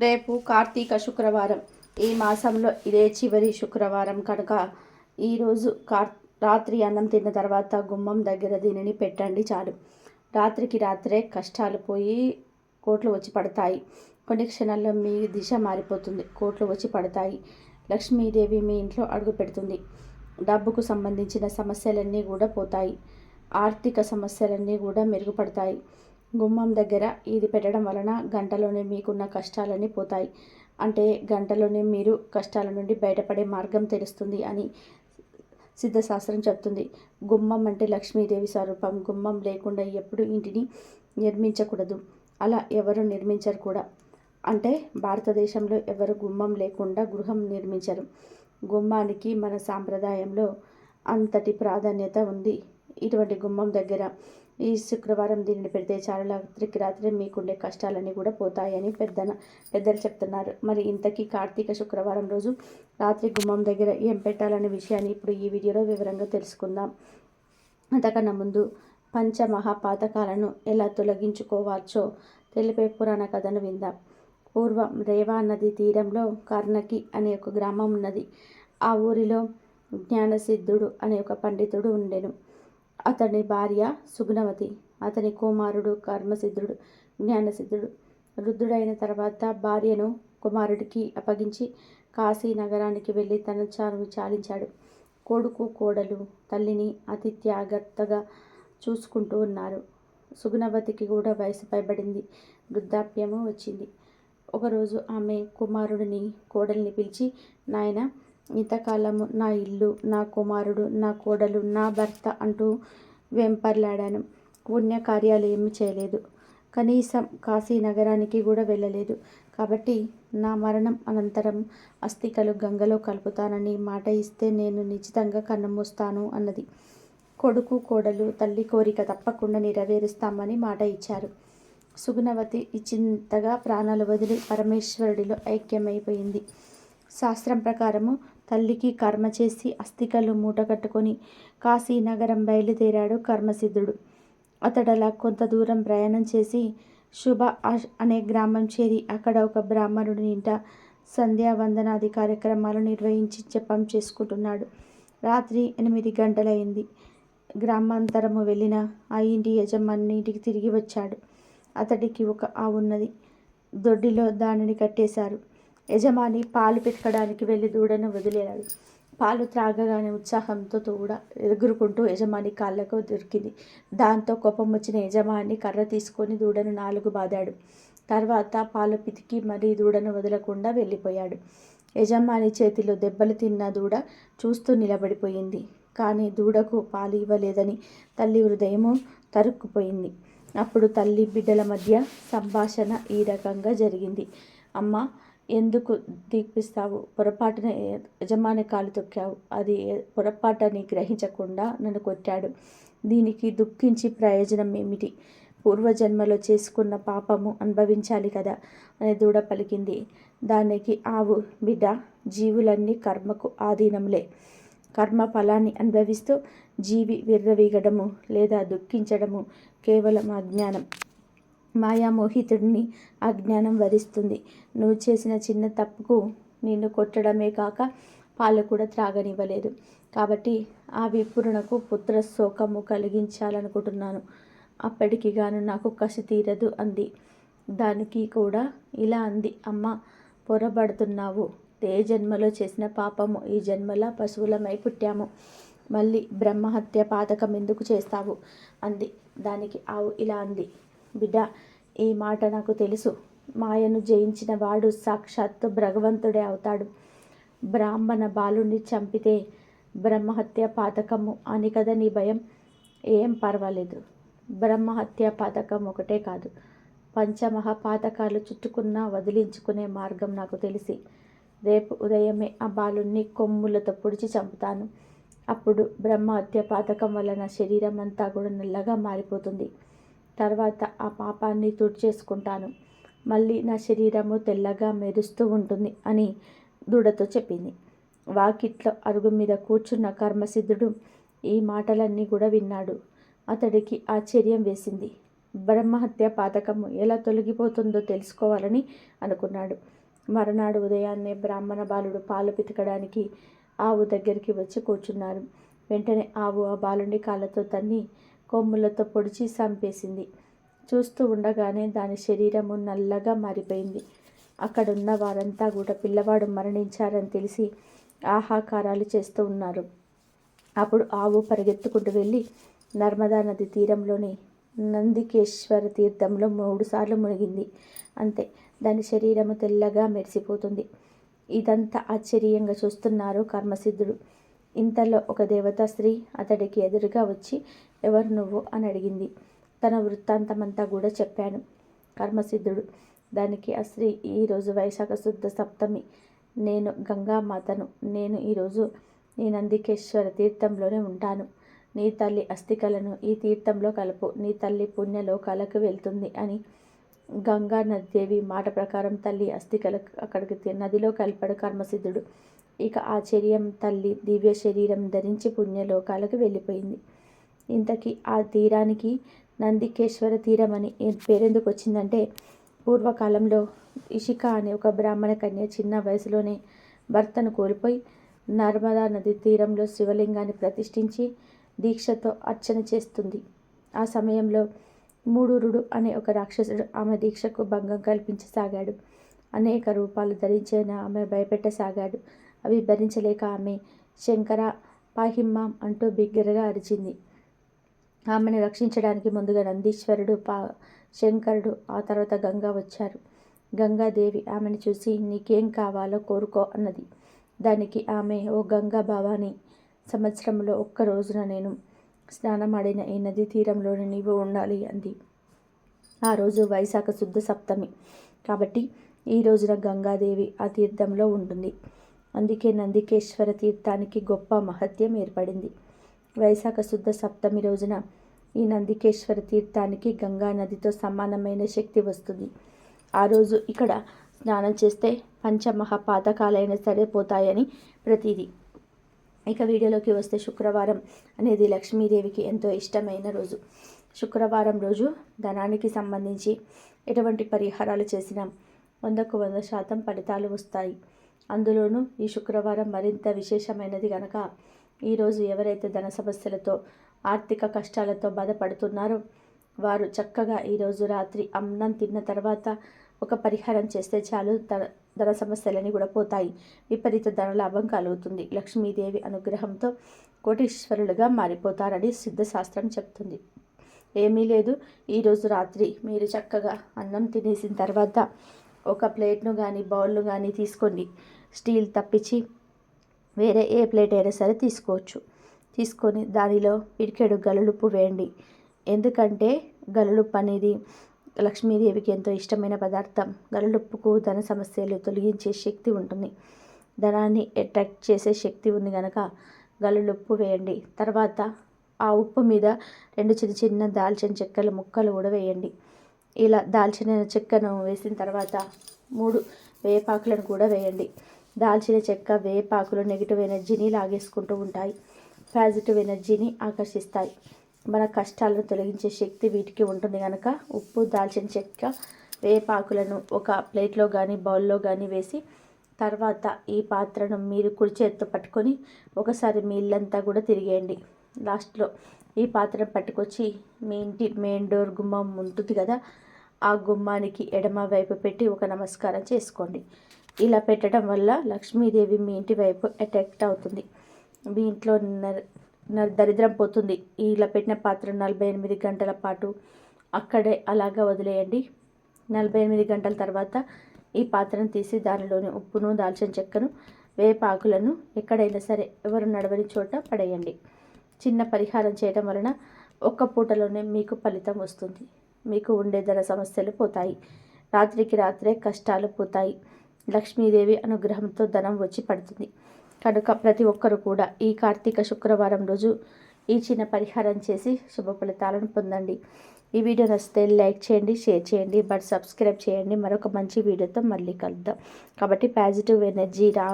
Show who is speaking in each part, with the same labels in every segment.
Speaker 1: రేపు కార్తీక శుక్రవారం. ఈ మాసంలో ఇదే చివరి శుక్రవారం. కనుక ఈరోజు కార్ రాత్రి అన్నం తిన్న తర్వాత గుమ్మం దగ్గర దీనిని పెట్టండి చాలు. రాత్రికి రాత్రే కష్టాలు పోయి కోట్లు వచ్చి పడతాయి. కొన్ని క్షణాల్లో మీ దిశ మారిపోతుంది. కోట్లు వచ్చి పడతాయి. లక్ష్మీదేవి మీ ఇంట్లో అడుగు పెడుతుంది. డబ్బుకు సంబంధించిన సమస్యలన్నీ కూడా పోతాయి. ఆర్థిక సమస్యలన్నీ కూడా మెరుగుపడతాయి. గుమ్మం దగ్గర ఇది పెట్టడం వలన గంటలోనే మీకున్న కష్టాలన్నీ పోతాయి. అంటే గంటలోనే మీరు కష్టాల నుండి బయటపడే మార్గం తెలుస్తుంది అని సిద్ధశాస్త్రం చెప్తుంది. గుమ్మం అంటే లక్ష్మీదేవి స్వరూపం. గుమ్మం లేకుండా ఎప్పుడు ఇంటిని నిర్మించకూడదు. అలా ఎవరు నిర్మించరు కూడా. అంటే భారతదేశంలో ఎవరు గుమ్మం లేకుండా గృహం నిర్మించరు. గుమ్మానికి మన సాంప్రదాయంలో అంతటి ప్రాధాన్యత ఉంది. ఇటువంటి గుమ్మం దగ్గర ఈ శుక్రవారం దీనిని పెడితే చాలా రాత్రికి రాత్రి మీకుండే కష్టాలన్నీ కూడా పోతాయని పెద్దన పెద్దలు చెప్తున్నారు. మరి ఇంతకీ కార్తీక శుక్రవారం రోజు రాత్రి గుమ్మం దగ్గర ఏం పెట్టాలనే విషయాన్ని ఇప్పుడు ఈ వీడియోలో వివరంగా తెలుసుకుందాం. అంతకన్నా ముందు పంచమహాపాతకాలను ఎలా తొలగించుకోవచ్చో తెలిపే పురాణ కథను విందాం. పూర్వం రేవా నది తీరంలో కర్ణకి అనే ఒక గ్రామం ఉన్నది. ఆ ఊరిలో జ్ఞానసిద్ధుడు అనే ఒక పండితుడు ఉండెను. అతని భార్య సుగుణవతి. అతని కుమారుడు కర్మసిద్ధుడు జ్ఞానసిద్ధుడు. వృద్ధుడైన తర్వాత భార్యను కుమారుడికి అప్పగించి కాశీ నగరానికి వెళ్ళి తన చాను చాలించాడు. కొడుకు కోడలు తల్లిని అతి త్యాగత్తగా చూసుకుంటూ ఉన్నారు. సుగుణవతికి కూడా వయసు పైబడింది. వృద్ధాప్యము వచ్చింది. ఒకరోజు ఆమె కుమారుడిని కోడల్ని పిలిచి నాయన ఇంతకాలము నా ఇల్లు నా కుమారుడు నా కోడలు నా భర్త అంటూ వెంపర్లాడాను. పుణ్యకార్యాలు ఏమీ చేయలేదు. కనీసం కాశీ నగరానికి కూడా వెళ్ళలేదు. కాబట్టి నా మరణం అనంతరం అస్థికలు గంగలో కలుపుతానని మాట ఇస్తే నేను నిశ్చితంగా కన్నుమూస్తాను అన్నది. కొడుకు కోడలు తల్లి కోరిక తప్పకుండా నెరవేరుస్తామని మాట ఇచ్చారు. సుగుణవతి ఇచ్చింతగా ప్రాణాలు వదిలి పరమేశ్వరుడిలో ఐక్యమైపోయింది. శాస్త్రం ప్రకారము తల్లికి కర్మ చేసి అస్థికలు మూట కట్టుకొని కాశీ నగరం బయలుదేరాడు కర్మసిద్ధుడు. అతడలా కొంత దూరం ప్రయాణం చేసి శుభ అనే గ్రామం చేరి అక్కడ ఒక బ్రాహ్మణుడి ఇంట సంధ్యావందనాది కార్యక్రమాలు నిర్వహించి జపం చేసుకుంటున్నాడు. రాత్రి ఎనిమిది గంటలైంది. గ్రామాంతరము వెళ్ళిన ఆ ఇంటి యజమాని ఇంటికి తిరిగి వచ్చాడు. అతడికి ఒక ఆవున్నది దొడ్డిలో దానిని కట్టేశారు. యజమాని పాలు పితకడానికి వెళ్ళి దూడను వదిలేయాడు పాలు త్రాగగానే ఉత్సాహంతో దూడ ఎగురుకుంటూ యజమాని కాళ్ళకు దొరికింది. దాంతో కోపం వచ్చిన యజమాని కర్ర తీసుకొని దూడను నాలుగు బాదాడు. తర్వాత పాలు పితికి మరీ దూడను వదలకుండా వెళ్ళిపోయాడు. యజమాని చేతిలో దెబ్బలు తిన్న దూడ చూస్తూ నిలబడిపోయింది. కానీ దూడకు పాలు ఇవ్వలేదని తల్లి హృదయము తరుక్కుపోయింది. అప్పుడు తల్లి బిడ్డల మధ్య సంభాషణ ఈ రకంగా జరిగింది. అమ్మ ఎందుకు తీపిస్తావు పొరపాటున యజమాని కాలు తొక్కావు? అది పొరపాటని గ్రహించకుండా నన్ను కొట్టాడు. దీనికి దుఃఖించి ప్రయోజనం ఏమిటి? పూర్వజన్మలో చేసుకున్న పాపము అనుభవించాలి కదా? అని దూడ పలికింది. దానికి ఆవు బిడ్డ జీవులన్నీ కర్మకు ఆధీనంలే కర్మ ఫలాన్ని అనుభవిస్తూ జీవి విర్రవీగడము లేదా దుఃఖించడము కేవలం అజ్ఞానం. మాయామోహితుడిని అజ్ఞానం వరిస్తుంది నువ్వు చేసిన చిన్న తప్పుకు నిన్ను కొట్టడమే కాక పాలు కూడా త్రాగనివ్వలేదు. కాబట్టి ఆ విపురునకు పుత్ర శోకము కలిగించాలనుకుంటున్నాను. అప్పటికి గాను నాకు కసి తీరదు అంది. దానికి కూడా ఇలా అంది. అమ్మ పొరబడుతున్నావు. ఏ జన్మలో చేసిన పాపము ఈ జన్మల పశువులమై పుట్టాము. మళ్ళీ బ్రహ్మహత్య పాతకం ఎందుకు చేస్తావు? అంది. దానికి ఆవు ఇలా అంది. బిడ్డ ఈ మాట నాకు తెలుసు. మాయను జయించిన వాడు సాక్షాత్తు భగవంతుడే అవుతాడు. బ్రాహ్మణ బాలుణ్ణి చంపితే బ్రహ్మహత్య పాతకము అని కదా నీ భయం? ఏం పర్వాలేదు. బ్రహ్మహత్య పాతకం ఒకటే కాదు. పంచమహాపాతకాలు చుట్టుకున్నా వదిలించుకునే మార్గం నాకు తెలిసి. రేపు ఉదయమే ఆ బాలుణ్ణి కొమ్ములతో పొడిచి చంపుతాను. అప్పుడు బ్రహ్మహత్య పాతకం వలన శరీరం అంతా కూడా నల్లగా మారిపోతుంది. తర్వాత ఆ పాపాన్ని తుడిచేసుకుంటాను. మళ్ళీ నా శరీరము తెల్లగా మెరుస్తూ ఉంటుంది అని దూడతో చెప్పింది. వాకిట్లో అరుగు మీద కూర్చున్న కర్మసిద్ధుడు ఈ మాటలన్నీ కూడా విన్నాడు. అతడికి ఆశ్చర్యం వేసింది. బ్రహ్మహత్య పాతకము ఎలా తొలగిపోతుందో తెలుసుకోవాలని అనుకున్నాడు. మరునాడు ఉదయాన్నే బ్రాహ్మణ బాలుడు పాలు పితకడానికి ఆవు దగ్గరికి వచ్చి కూర్చున్నారు. వెంటనే ఆవు ఆ బాలుని కాళ్ళతో తన్ని కొమ్ములతో పొడిచి చంపేసింది చూస్తూ ఉండగానే దాని శరీరము నల్లగా మారిపోయింది. అక్కడున్న వారంతా కూడా పిల్లవాడు మరణించారని తెలిసి ఆహాకారాలు చేస్తూ ఉన్నారు. అప్పుడు ఆవు పరిగెత్తుకుంటూ వెళ్ళి నర్మదా నది తీరంలోని నందికేశ్వర తీర్థంలో మూడుసార్లు మునిగింది. అంతే దాని శరీరము తెల్లగా మెరిసిపోతుంది. ఇదంతా ఆశ్చర్యంగా చూస్తున్నారు కర్మసిద్ధుడు. ఇంతలో ఒక దేవతా స్త్రీ అతడికి ఎదురుగా వచ్చి ఎవరు నువ్వు అని అడిగింది. తన వృత్తాంతమంతా కూడా చెప్పాను. కర్మసిద్ధుడు. దానికి ఆ స్త్రీ ఈరోజు వైశాఖ శుద్ధ సప్తమి. నేను గంగామాతను. నేను ఈరోజు నీ నందికేశ్వర తీర్థంలోనే ఉంటాను. నీ తల్లి అస్థికలను ఈ తీర్థంలో కలుపు. నీ తల్లి పుణ్యలోకాలకు వెళ్తుంది అని గంగా నదేవి మాట ప్రకారం తల్లి అస్థికలు అక్కడికి నదిలో కలిపాడు కర్మసిద్ధుడు. ఇక ఆశ్చర్యం తల్లి దివ్య శరీరం ధరించి పుణ్యలోకాలకు వెళ్ళిపోయింది. ఇంతకీ ఆ తీరానికి నందికేశ్వర తీరం అని పేరెందుకు వచ్చిందంటే పూర్వకాలంలో ఇషిక అనే ఒక బ్రాహ్మణ కన్య చిన్న వయసులోనే భర్తను కోల్పోయి నర్మదా నది తీరంలో శివలింగాన్ని ప్రతిష్ఠించి దీక్షతో అర్చన చేస్తుంది. ఆ సమయంలో మూడురుడు అనే ఒక రాక్షసుడు ఆమె దీక్షకు భంగం కల్పించసాగాడు. అనేక రూపాలు ధరించిన ఆమె భయపెట్టసాగాడు. అవి భరించలేక ఆమె శంకర పాహిమ్మాం అంటూ బిగ్గరగా అరిచింది. ఆమెను రక్షించడానికి ముందుగా నందీశ్వరుడు పా శంకరుడు ఆ తర్వాత గంగా వచ్చారు. గంగాదేవి ఆమెను చూసి నీకేం కావాలో కోరుకో అన్నది. దానికి ఆమె ఓ గంగా భవాని సంవత్సరంలో ఒక్క రోజున నేను స్నానమాడిన ఈ నదీ తీరంలోనే నీవు ఉండాలి అంది. ఆ రోజు వైశాఖ శుద్ధ సప్తమి కాబట్టి ఈ రోజున గంగాదేవి ఆ తీర్థంలో ఉంటుంది. అందుకే నందికేశ్వర తీర్థానికి గొప్ప మహత్యం ఏర్పడింది. వైశాఖ శుద్ధ సప్తమి రోజున ఈ నందికేశ్వర తీర్థానికి గంగా నదితో సమానమైన శక్తి వస్తుంది. ఆ రోజు ఇక్కడ స్నానం చేస్తే పంచమహాపాతకాలైనా సరే పోతాయని ప్రతీది. ఇక వీడియోలోకి వస్తే శుక్రవారం అనేది లక్ష్మీదేవికి ఎంతో ఇష్టమైన రోజు. శుక్రవారం రోజు ధనానికి సంబంధించి ఎటువంటి పరిహారాలు చేసినా వందకు వంద శాతం ఫలితాలు వస్తాయి. అందులోనూ ఈ శుక్రవారం మరింత విశేషమైనది కనుక ఈరోజు ఎవరైతే ధన సమస్యలతో ఆర్థిక కష్టాలతో బాధపడుతున్నారో వారు చక్కగా ఈరోజు రాత్రి అన్నం తిన్న తర్వాత ఒక పరిహారం చేస్తే చాలు. ధన సమస్యలని కూడా పోతాయి. విపరీత ధన లాభం కలుగుతుంది. లక్ష్మీదేవి అనుగ్రహంతో కోటీశ్వరులుగా మారిపోతారని సిద్ధశాస్త్రం చెప్తుంది. ఏమీ లేదు. ఈరోజు రాత్రి మీరు చక్కగా అన్నం తినేసిన తర్వాత ఒక ప్లేట్ను కానీ బౌల్ను కానీ తీసుకోండి. స్టీల్ తప్పించి వేరే ఏ ప్లేట్ అయినా సరే తీసుకోవచ్చు. తీసుకొని దానిలో పిడికెడు గలలుప్పు వేయండి. ఎందుకంటే గలలుప్పు అనేది లక్ష్మీదేవికి ఎంతో ఇష్టమైన పదార్థం. గలలుప్పుకు ధన సమస్యలు తొలగించే శక్తి ఉంటుంది. ధనాన్ని అట్రాక్ట్ చేసే శక్తి ఉంది కనుక గలలుప్పు వేయండి. తర్వాత ఆ ఉప్పు మీద రెండు చిన్న చిన్న దాల్చిన చెక్కల ముక్కలు కూడా వేయండి. ఇలా దాల్చిన చెక్కను వేసిన తర్వాత మూడు వేపాకులను కూడా వేయండి. దాల్చిన చెక్క వేపాకులు నెగిటివ్ ఎనర్జీని లాగేసుకుంటూ ఉంటాయి. పాజిటివ్ ఎనర్జీని ఆకర్షిస్తాయి. మన కష్టాలను తొలగించే శక్తి వీటికి ఉంటుంది కనుక ఉప్పు దాల్చిన చెక్క వేపాకులను ఒక ప్లేట్లో కానీ బౌల్లో కానీ వేసి తర్వాత ఈ పాత్రను మీరు కుడి చేతితో పట్టుకొని ఒకసారి మీ ఇల్లంతా కూడా తిరిగేయండి. లాస్ట్లో ఈ పాత్రను పట్టుకొచ్చి మీ ఇంటి మెయిన్ డోర్ గుమ్మం ఉంటుంది కదా ఆ గుమ్మానికి ఎడమ వైపు పెట్టి ఒక నమస్కారం చేసుకోండి. ఇలా పెట్టడం వల్ల లక్ష్మీదేవి మీ ఇంటి వైపు అట్రాక్ట్ అవుతుంది. మీ ఇంట్లో దరిద్రం పోతుంది. ఇలా పెట్టిన పాత్ర నలభై ఎనిమిది గంటల పాటు అక్కడే అలాగా వదిలేయండి. నలభై ఎనిమిది గంటల తర్వాత ఈ పాత్రను తీసి దానిలోని ఉప్పును దాల్చిన చెక్కను వేపాకులను ఎక్కడైనా సరే ఎవరు నడవని చోట పడేయండి. చిన్న పరిహారం చేయడం వలన ఒక్క పూటలోనే మీకు ఫలితం వస్తుంది. మీకు ఉండే ధర సమస్యలు పోతాయి. రాత్రికి రాత్రే కష్టాలు పోతాయి. లక్ష్మీదేవి అనుగ్రహంతో ధనం వచ్చి పడుతుంది. కనుక ప్రతి ఒక్కరు కూడా ఈ కార్తీక శుక్రవారం రోజు ఈ చిన్న పరిహారం చేసి శుభ ఫలితాలను పొందండి. ఈ వీడియో నచ్చితే లైక్ చేయండి షేర్ చేయండి బట్ సబ్స్క్రైబ్ చేయండి. మరొక మంచి వీడియోతో మళ్ళీ కలుద్దాం. కాబట్టి పాజిటివ్ ఎనర్జీ రా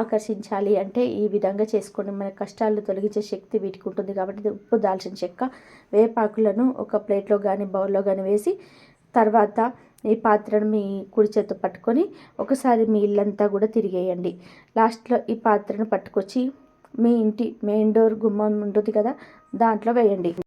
Speaker 1: ఆకర్షించాలి అంటే ఈ విధంగా చేసుకోండి మన కష్టాలు తొలగించే శక్తి వీటికి ఉంటుంది కాబట్టి ఉప్పు దాల్చిన చెక్క వేపాకులను ఒక ప్లేట్లో కానీ బౌల్లో కానీ వేసి తర్వాత ఈ పాత్రను మీ కుడి చేతితో పట్టుకొని ఒకసారి మీ ఇల్లంతా కూడా తిరిగేయండి. లాస్ట్లో ఈ పాత్రను పట్టుకొచ్చి మీ ఇంటి మెయిన్ డోర్ గుమ్మం ఉంటుంది కదా దాంట్లో వేయండి.